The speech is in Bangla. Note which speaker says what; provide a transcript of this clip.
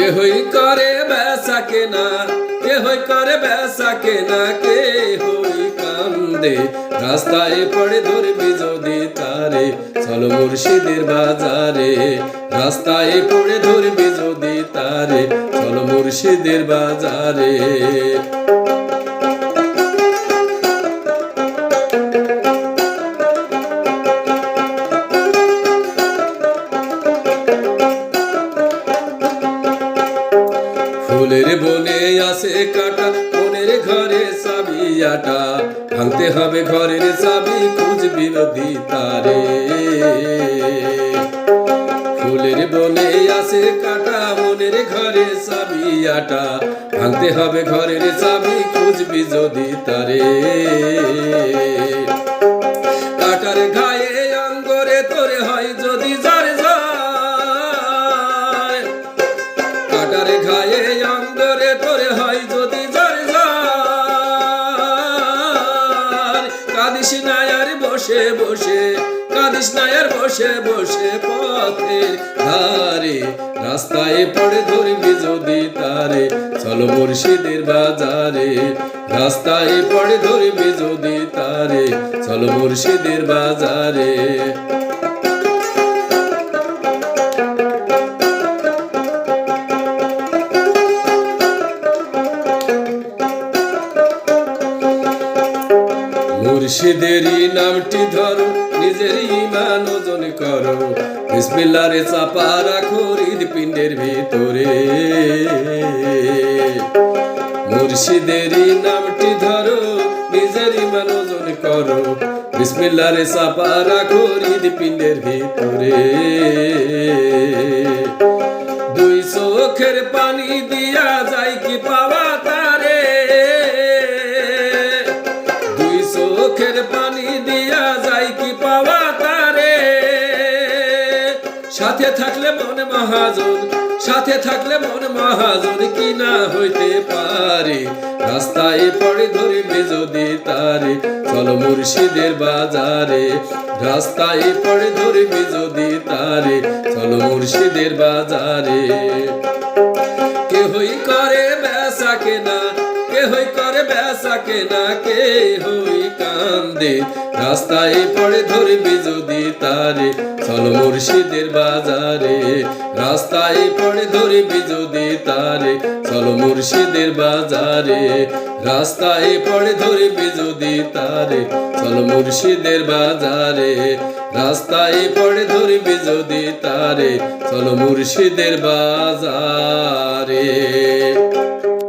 Speaker 1: কেহই করে বেসা কেনা, কেহই করে বেসা কেনা কে হই কান্দে। রাস্তায় পড়ে ধরবি যদি তারে, চলো মুর্শিদের বাজারে। রাস্তায় পড়ে ধরবি যদি তারে, চলো মুর্শিদের বাজারে। আছে কাটা, মনের ঘরে চাবি আটা ভাঙতে হবে ঘরের চাবি খুঁজ বিরোধী তারে। ফুলের বনে আছে কাটা, মনের ঘরে চাবি আটা ভাঙতে হবে ঘরের চাবি, খুঁজবি যদি তারে। তোরে হয় যদি যার যার কাদিস নায়ার বসে বসে, কাদিস নায়ার বসে বসে পথের ধারে। রাস্তায় পড়ে ধরবি যদি তারে, চলো মুর্শিদের বাজারে। রাস্তায় পড়ে ধরবি যদি তারে, চলো মুর্শিদের বাজারে। মুর্শিদেরই নামটি ধরো নিজের ইমান ওজন করো। বিসমিল্লারে চাপা রাখো হৃদপিণ্ডের ভিতরে। মুর্শিদেরই নামটি ধরো, নিজের ইমান ওজন করো। বিসমিল্লারে চাপা রাখো হৃদপিণ্ডের ভিতরে। দুই চোখের পানি দিয়া যায় কি পাওয়া তারে? সাথে থাকলে মন মহাজন, সাথে থাকলে মন মহাজন, কি না হইতে পারে? রাস্তায় পড়ে ধরিবে যদি তারে চলো মুর্শিদের বাজারে। রাস্তায় পড়ে ধরিবে যদি তারে চলো মুর্শিদের বাজারে। কেহই করে বেসা কেনা কেহই করে বেসা কেনা কে হই কান্দে। রাস্তায় পড়ে ধরবি যদি তারে, চলো মুর্শিদের বাজারে। রাস্তায় পড়ে ধরবি যদি তারে, চলো মুর্শিদের বাজারে। রাস্তায় পড়ে ধরবি যদি তারে, চলো মুর্শিদের বাজারে। রাস্তায় পড়ে ধরবি যদি তারে, চলো মুর্শিদের বাজারে।